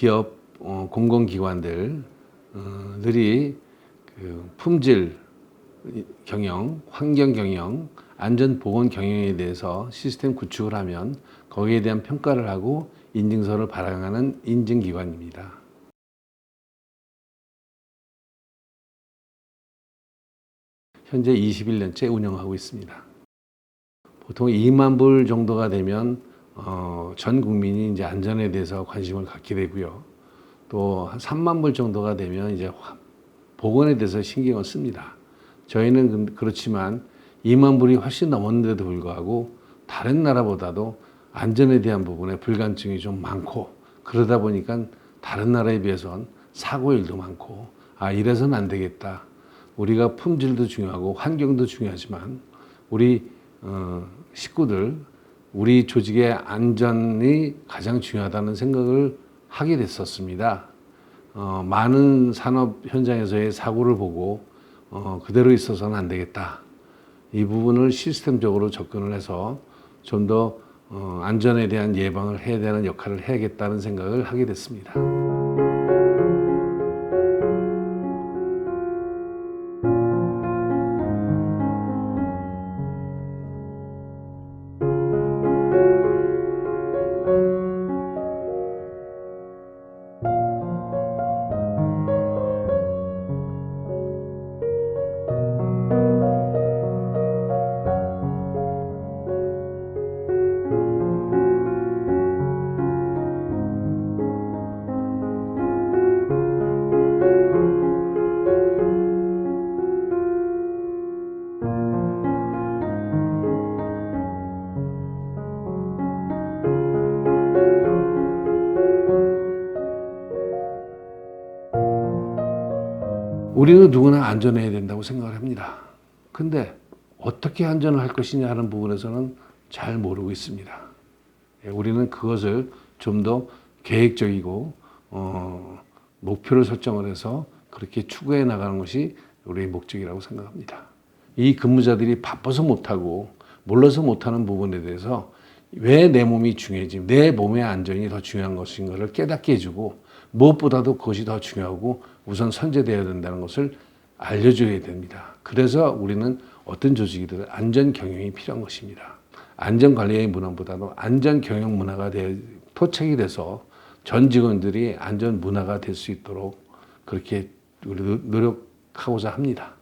기업 어, 공공기관들들이 그 품질 경영, 환경 경영, 안전 보건 경영에 대해서 시스템 구축을 하면 거기에 대한 평가를 하고 인증서를 발행하는 인증기관입니다. 현재 21년째 운영하고 있습니다. 보통 2만 불 정도가 되면 어, 전 국민이 이제 안전에 대해서 관심을 갖게 되고요. 또 한 3만 불 정도가 되면 이제 화- 보건에 대해서 신경을 씁니다. 저희는 근- 그렇지만 2만 불이 훨씬 넘었는데도 불구하고 다른 나라보다도 안전에 대한 부분에 불감증이 좀 많고 그러다 보니까 다른 나라에 비해서는 사고일도 많고 아 이래서는 안 되겠다. 우리가 품질도 중요하고 환경도 중요하지만 우리 어, 식구들 우리 조직의 안전이 가장 중요하다는 생각을 하게 됐었습니다. 어, 많은 산업 현장에서의 사고를 보고 어, 그대로 있어서는 안 되겠다. 이 부분을 시스템적으로 접근을 해서 좀더 어, 안전에 대한 예방을 해야 되는 역할을 해야겠다는 생각을 하게 됐습니다. 우리는 누구나 안전해야 된다고 생각을 합니다. 근데 어떻게 안전을 할 것이냐 하는 부분에서는 잘 모르고 있습니다. 예, 우리는 그것을 좀 더 계획적이고 어, 목표를 설정을 해서 그렇게 추구해 나가는 것이 우리의 목적이라고 생각합니다. 이 근무자들이 바빠서 못하고 몰라서 못하는 부분에 대해서 왜 내 몸이 중요해지, 내 몸의 안전이 더 중요한 것인가를 깨닫게 해주고 무엇보다도 그것이 더 중요하고 우선 선제되어야 된다는 것을 알려줘야 됩니다. 그래서 우리는 어떤 조직이든 안전 경영이 필요한 것입니다. 안전 관리의 문화보다도 안전 경영 문화가 되, 토착이 돼서 전 직원들이 안전 문화가 될 수 있도록 그렇게 노력하고자 합니다.